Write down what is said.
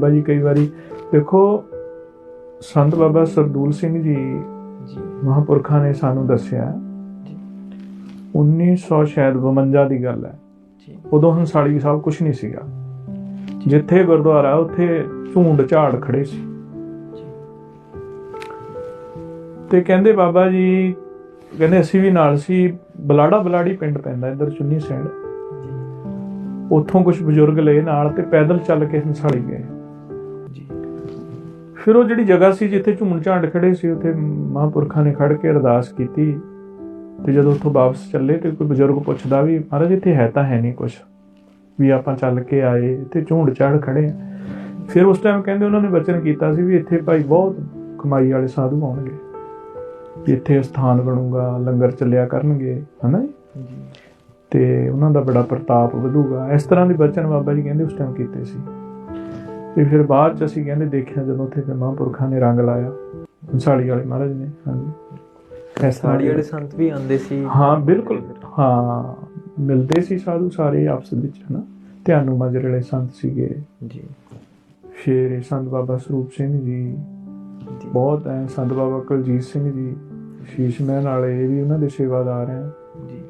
ਬਾਬਾ ਜੀ ਕਈ ਵਾਰੀ ਦੇਖੋ ਸੰਤ ਬਾਬਾ ਸਰਦੂਲ ਸਿੰਘ ਜੀ ਜੀ। ਮਹਾਂਪੁਰਖਾਂ ਨੇ ਸਾਨੂੰ ਦੱਸਿਆ ਜੀ। 1900 ਸ਼ਾਇਦ 52 ਦੀ ਗੱਲ ਹੈ। ਜੀ। ਉਦੋਂ ਹੰਸਾਲੀ ਸਾਹਿਬ ਕੁਝ ਨਹੀਂ ਸੀਗਾ। ਜਿੱਥੇ ਗੁਰਦੁਆਰਾ ਉੱਥੇ ਝੂੰਡ ਝਾੜ ਖੜੇ ਸੀ। ਤੇ ਕਹਿੰਦੇ ਬਾਬਾ ਜੀ ਕਹਿੰਦੇ ਅਸੀਂ ਵੀ ਨਾਲ ਸੀ ਬਲਾੜਾ ਬਲਾੜੀ ਪਿੰਡ ਪੈਂਦਾ ਇੱਧਰ ਚੁੰਨੀ ਸਾਈਡ। ਜੀ। ਉੱਥੋਂ ਕੁਝ ਬਜ਼ੁਰਗ ਲਏ ਨਾਲ ਤੇ ਪੈਦਲ ਚੱਲ ਕੇ ਹੰਸਾਲੀ ਗਏ। ਫਿਰ ਉਹ ਜਿਹੜੀ ਜਗ੍ਹਾ ਸੀ ਜਿੱਥੇ ਝੂੰਡ ਝਾੜ ਖੜੇ ਸੀ ਉੱਥੇ ਮਹਾਂਪੁਰਖਾਂ ਨੇ ਖੜ ਕੇ ਅਰਦਾਸ ਕੀਤੀ ਤੇ ਜਦੋਂ ਉੱਥੋਂ ਵਾਪਸ ਚੱਲੇ ਤੇ ਕੋਈ ਬਜ਼ੁਰਗ ਪੁੱਛਦਾ ਵੀ ਮਹਾਰਾਜ ਇੱਥੇ ਹੈ ਤਾਂ ਹੈ ਨਹੀਂ ਕੁਝ ਵੀ ਆਪਾਂ ਚੱਲ ਕੇ ਆਏ ਇੱਥੇ ਝੂੰਡ ਝਾੜ ਖੜੇ ਆ। ਫਿਰ ਉਸ ਟਾਈਮ ਕਹਿੰਦੇ ਉਹਨਾਂ ਨੇ ਵਚਨ ਕੀਤਾ ਸੀ ਵੀ ਇੱਥੇ ਭਾਈ ਬਹੁਤ ਕਮਾਈ ਵਾਲੇ ਸਾਧੂ ਆਉਣਗੇ। ਵੀ ਇੱਥੇ ਸਥਾਨ ਬਣੂਗਾ ਲੰਗਰ ਚੱਲਿਆ ਕਰਨਗੇ ਹਨਾ ਤੇ ਉਹਨਾਂ ਦਾ ਬੜਾ ਪ੍ਰਤਾਪ ਵਧੂਗਾ। ਇਸ ਤਰ੍ਹਾਂ ਦੇ ਬਚਨ ਬਾਬਾ ਜੀ ਕਹਿੰਦੇ ਉਸ ਟਾਈਮ ਕੀਤੇ ਸੀ। ਤੇ ਫਿਰ ਬਾਅਦ ਚ ਅਸੀਂ ਕਹਿੰਦੇ ਦੇਖਿਆ ਜਦੋਂ ਉੱਥੇ ਫਿਰ ਮਹਾਂਪੁਰਖਾਂ ਨੇ ਰੰਗ ਲਾਇਆ। ਹੰਸਾਲੀ ਵਾਲੇ ਮਹਾਰਾਜ ਨੇ ਹਾਂਜੀ। ਸਾੜੀ ਵਾਲੇ ਸੰਤ ਵੀ ਆਉਂਦੇ ਸੀ। ਹਾਂ ਬਿਲਕੁਲ। ਹਾਂ ਮਿਲਦੇ ਸੀ ਸਾਧੂ ਸਾਰੇ ਆਪਸ ਵਿੱਚ ਹਨਾ। ਧਿਆਨੂ ਮਾਜਰੇ ਵਾਲੇ ਸੰਤ ਸੀਗੇ। ਜੀ। ਫਿਰ ਇਹ ਸੰਤ ਬਾਬਾ ਸਰੂਪ ਸਿੰਘ ਜੀ। ਬਹੁਤ ਹੈ ਸੰਤ ਬਾਬਾ ਕੁਲਜੀਤ ਸਿੰਘ ਜੀ। ਸ਼ੀਸ਼ ਮਹਿਲ ਵਾਲੇ ਇਹ ਵੀ ਉਹਨਾਂ ਦੇ ਸੇਵਾਦਾਰ ਹੈ ਜੀ।